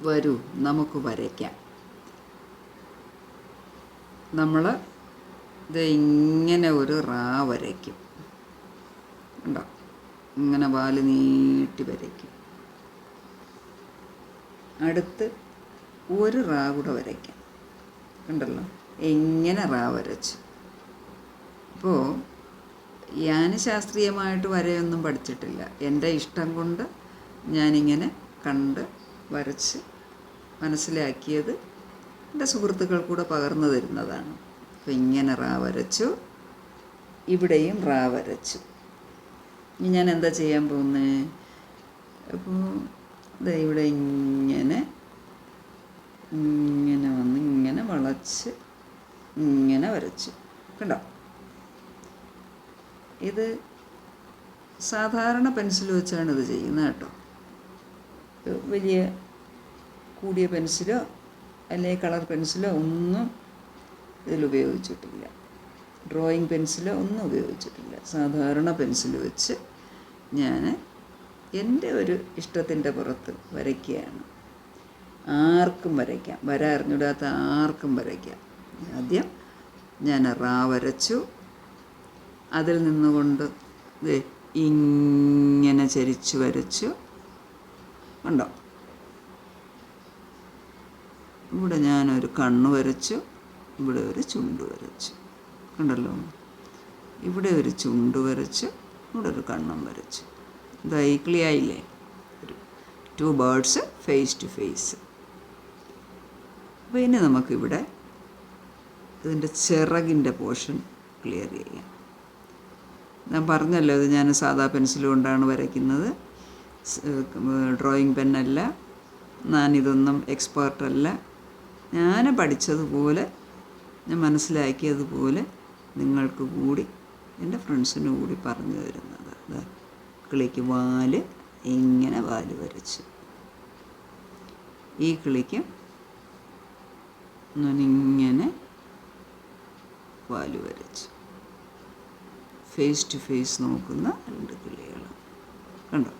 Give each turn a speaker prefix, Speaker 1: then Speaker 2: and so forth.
Speaker 1: വരൂ നമുക്ക് വരയ്ക്കാം. നമ്മൾ ഇത് ഇങ്ങനെ ഒരു റാ വരയ്ക്കും. ഉണ്ടോ ഇങ്ങനെ വാൽ നീട്ടി വരയ്ക്കും. അടുത്ത് ഒരു റാ കൂടെ വരയ്ക്കാം. ഉണ്ടല്ലോ എങ്ങനെ റാ വരച്ചു? അപ്പോൾ ഞാൻ ശാസ്ത്രീയമായിട്ട് വരയൊന്നും പഠിച്ചിട്ടില്ല. എന്റെ ഇഷ്ടം കൊണ്ട് ഞാനിങ്ങനെ കണ്ട് വരച്ച് മനസ്സിലാക്കിയത് എന്റെ സുഹൃത്തുക്കൾ കൂടെ പകർന്നു തരുന്നതാണ്. അപ്പോൾ ഇങ്ങനെ റാ വരച്ചു. ഇവിടെയും റാ വരച്ചു. ഇനി ഞാൻ എന്താ ചെയ്യാൻ പോകുന്നത് അപ്പോൾ ദേ ഇവിടെ ഇങ്ങനെ ഇങ്ങനെ വന്ന് ഇങ്ങനെ വളച്ച് ഇങ്ങനെ വരച്ചു. കണ്ടോ? ഇത് സാധാരണ പെൻസിൽ വെച്ചാണ് ഇത് ചെയ്യുന്നത് കേട്ടോ. വലിയ കൂടിയ പെൻസിലോ അല്ലെങ്കിൽ കളർ പെൻസിലോ ഒന്നും ഇതിൽ ഉപയോഗിച്ചിട്ടില്ല. ഡ്രോയിങ് പെൻസിലോ ഒന്നും ഉപയോഗിച്ചിട്ടില്ല. സാധാരണ പെൻസിൽ വെച്ച് ഞാൻ എന്റെ ഒരു ഇഷ്ടത്തിന്റെ പുറത്ത് വരയ്ക്കുകയാണ്. ആർക്കും വരയ്ക്കാം. വര അറിഞ്ഞിടാത്ത ആർക്കും വരയ്ക്കാം. ആദ്യം ഞാൻ റാ വരച്ചു. അതിൽ നിന്നുകൊണ്ട് ഇങ്ങനെ ചരിച്ചു വരച്ചു. കണ്ടോ ഇവിടെ ഞാനൊരു കണ്ണ് വരച്ചു ഇവിടെ ഒരു ചുണ്ട് വരച്ചു. കണ്ടല്ലോ? ഇവിടെ ഒരു ചുണ്ട് വരച്ചു ഇവിടെ ഒരു കണ്ണും വരച്ചു. ഇതായി ക്ലിയർ ആയില്ലേ ഒരു two birds face to face അപ്പോൾ ഇനി നമുക്കിവിടെ ഇതിന്റെ ചിറകിന്റെ പോർഷൻ ക്ലിയർ ചെയ്യാം. ഞാൻ പറഞ്ഞല്ലോ ഇത് ഞാൻ സാധാ പെൻസിൽ കൊണ്ടാണ് വരയ്ക്കുന്നത്. ഡ്രോയിങ് പെന്നല്ല ഞാനിതൊന്നും എക്സ്പേർട്ടല്ല ഞാൻ പഠിച്ചതുപോലെ ഞാൻ മനസ്സിലാക്കിയതുപോലെ നിങ്ങൾക്ക് കൂടി എന്റെ ഫ്രണ്ട്സിന് കൂടി പറഞ്ഞു തരുന്നത്. കിളിക്ക് വാൽ ഇങ്ങനെ വാൽ വരച്ച്. ഈ കിളിക്ക് ഞാനിങ്ങനെ വാൽ വരച്ച്. ഫേസ് ടു ഫേസ് നോക്കുന്ന രണ്ട് കിളികൾ കണ്ടോ?